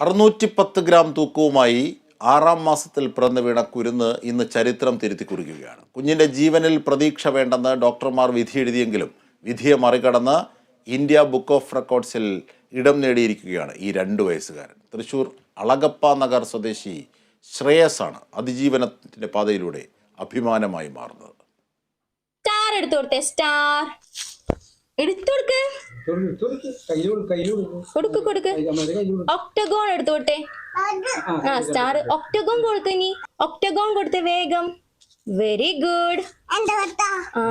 അറുന്നൂറ്റി പത്ത് ഗ്രാം തൂക്കവുമായി ആറാം മാസത്തിൽ പിറന്നു വീണ കുരുന്ന് ഇന്ന് ചരിത്രം തിരുത്തി കുറിക്കുകയാണ്. കുഞ്ഞിന്റെ ജീവനിൽ പ്രതീക്ഷ വേണ്ടെന്ന് ഡോക്ടർമാർ വിധി എഴുതിയെങ്കിലും വിധിയെ മറികടന്ന് ഇന്ത്യ ബുക്ക് ഓഫ് റെക്കോർഡ്സിൽ ഇടം നേടിയിരിക്കുകയാണ് ഈ രണ്ട് വയസ്സുകാരൻ. തൃശൂർ അളഗപ്പ നഗർ സ്വദേശി ശ്രേയസാണ് അതിജീവനത്തിന്റെ പാതയിലൂടെ അഭിമാനമായി മാറുന്നത്. സ്റ്റാർ സ്റ്റാർ എടുത്തു കൊടുക്ക് കൊടുക്ക്, കൊടുക്ക്. ഒക്ടഗോൺ എടുത്തോട്ടെ ആ സ്റ്റാർ ഒക്ടഗോൺ കൊടുക്ക ഇനി. ഒക്ടഗോൺ കൊടുത്തേ വേഗം. വെരി ഗുഡ് ആ.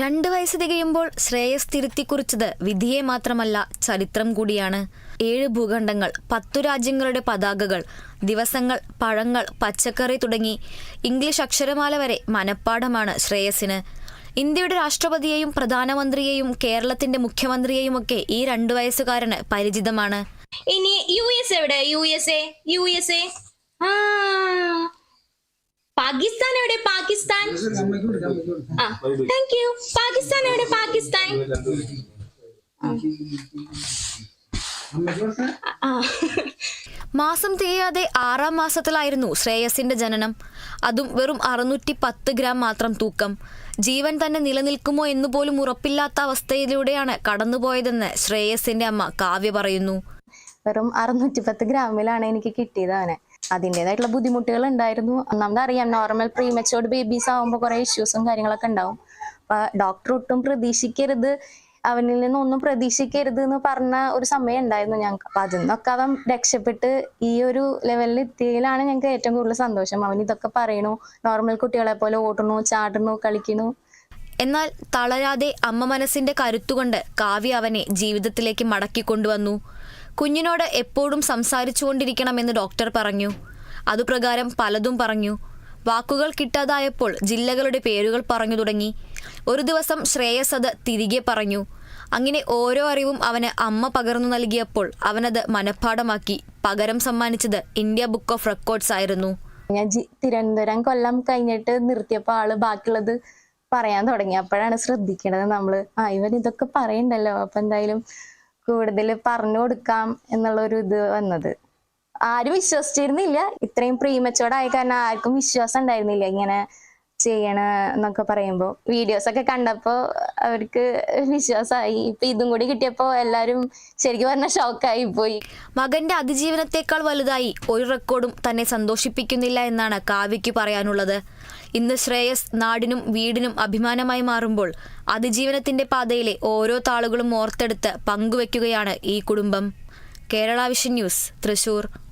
രണ്ട് വയസ്സ് തികയുമ്പോൾ ശ്രേയസ് തിരുത്തിക്കുറിച്ചത് വിധിയെ മാത്രമല്ല ചരിത്രം കൂടിയാണ്. ഏഴ് ഭൂഖണ്ഡങ്ങൾ പത്തു രാജ്യങ്ങളുടെ പതാകകൾ ദിവസങ്ങൾ പഴങ്ങൾ പച്ചക്കറി തുടങ്ങി. ഇംഗ്ലീഷ് അക്ഷരമാല വരെ മനപ്പാഠമാണ് ശ്രേയസിന് ഇന്ത്യയുടെ രാഷ്ട്രപതിയെയും പ്രധാനമന്ത്രിയെയും കേരളത്തിന്റെ മുഖ്യമന്ത്രിയെയും ഒക്കെ ഈ രണ്ടു വയസ്സുകാരന് പരിചിതമാണ്. ഇനി യു എസ് എവിടെ? U S A? U S A? Pakistan എവിടെ? പാകിസ്ഥാൻ. താങ്ക് യു പാകിസ്ഥാൻ എവിടെ? പാകിസ്ഥാൻ. മാസം തികയാതെ ആറാം മാസത്തിലായിരുന്നു ശ്രേയസിന്റെ ജനനം. അതും വെറും അറുന്നൂറ്റി പത്ത് ഗ്രാം മാത്രം തൂക്കം. ജീവൻ തന്നെ നിലനിൽക്കുമോ എന്ന് പോലും ഉറപ്പില്ലാത്ത അവസ്ഥയിലൂടെയാണ് കടന്നുപോയതെന്ന് ശ്രേയസിന്റെ അമ്മ കാവ്യ പറയുന്നു. വെറും അറുന്നൂറ്റി പത്ത് ഗ്രാമിലാണ് എനിക്ക് കിട്ടിയത് അവനെ. അതിന്റെതായിട്ടുള്ള ബുദ്ധിമുട്ടുകൾ ഉണ്ടായിരുന്നു. ഒന്നാമത് അറിയാം നോർമൽ പ്രീമച്ചോർഡ് ബേബീസ് ആകുമ്പോൾ കുറെ ഇഷ്യൂസും കാര്യങ്ങളൊക്കെ ഉണ്ടാവും. ഡോക്ടർ ഒട്ടും പ്രതീക്ഷിക്കരുത് അവനിൽ നിന്ന് ഒന്നും പ്രതീക്ഷിക്കരുത് എന്ന് പറഞ്ഞ ഒരു സമയം ഉണ്ടായിരുന്നു ഞങ്ങൾക്ക് അപ്പൊ അതിൽ നിന്നൊക്കെ അവൻ രക്ഷപ്പെട്ട് ഈ ഒരു ലെവലിൽ എത്തിയതിലാണ് ഞങ്ങൾക്ക് ഏറ്റവും കൂടുതൽ സന്തോഷം. അവൻ ഇതൊക്കെ പറയണു നോർമൽ കുട്ടികളെ പോലെ ഓടണു ചാടണു കളിക്കണു എന്നാൽ തളരാതെ അമ്മ മനസ്സിന്റെ കരുത്തുകൊണ്ട് കാവ്യ അവനെ ജീവിതത്തിലേക്ക് മടക്കിക്കൊണ്ടുവന്നു കുഞ്ഞിനോട് എപ്പോഴും സംസാരിച്ചുകൊണ്ടിരിക്കണമെന്ന് ഡോക്ടർ പറഞ്ഞു. അതുപ്രകാരം പലതും പറഞ്ഞു. വാക്കുകൾ കിട്ടാതായപ്പോൾ ജില്ലകളുടെ പേരുകൾ പറഞ്ഞു തുടങ്ങി. ഒരു ദിവസം ശ്രേയസ് അത് തിരികെ പറഞ്ഞു. അങ്ങനെ ഓരോ അറിവും അവന് അമ്മ പകർന്നു നൽകിയപ്പോൾ അവനത് മനഃപ്പാടമാക്കി പകരം സമ്മാനിച്ചത് ഇന്ത്യ ബുക്ക് ഓഫ് റെക്കോർഡ്സ് ആയിരുന്നു. ഞാൻ തിരുവനന്തപുരം കൊല്ലം കഴിഞ്ഞിട്ട് നിർത്തിയപ്പോൾ ആൾ ബാക്കിയുള്ളത് പറയാൻ തുടങ്ങി. അപ്പോഴാണ് ശ്രദ്ധിക്കേണ്ടത് നമ്മൾ. ആ ഇവൻ ഇതൊക്കെ പറയണ്ടല്ലോ. അപ്പൊ എന്തായാലും കൂടുതൽ പറഞ്ഞു കൊടുക്കാം എന്നുള്ള ഒരു ഇത് വന്നത്. ആരും വിശ്വസിച്ചിരുന്നില്ല. ഇത്രയും പ്രീമച്ചോർഡ് ആയ കാരണം ആർക്കും വിശ്വാസം ഉണ്ടായിരുന്നില്ല ഇങ്ങനെ ചെയ്യണ എന്നൊക്കെ പറയുമ്പോ. വീഡിയോസ് ഒക്കെ കണ്ടപ്പോ അവർക്ക് വിശ്വാസമായി. ഇപ്പൊ ഇതും കൂടി കിട്ടിയപ്പോ എല്ലാരും ശരിക്കും പറഞ്ഞ ഷോക്കായി പോയി. മകന്റെ അതിജീവനത്തെക്കാൾ വലുതായി. ഒരു റെക്കോർഡും തന്നെ സന്തോഷിപ്പിക്കുന്നില്ല എന്നാണ് കാവ്യയ്ക്ക് പറയാനുള്ളത്. ഇന്ന് ശ്രേയസ് നാടിനും വീടിനും അഭിമാനമായി മാറുമ്പോൾ അതിജീവനത്തിന്റെ പാതയിലെ ഓരോ താളുകളും ഓർത്തെടുത്ത് പങ്കുവെക്കുകയാണ് ഈ കുടുംബം. Kerala vision news Thrissur.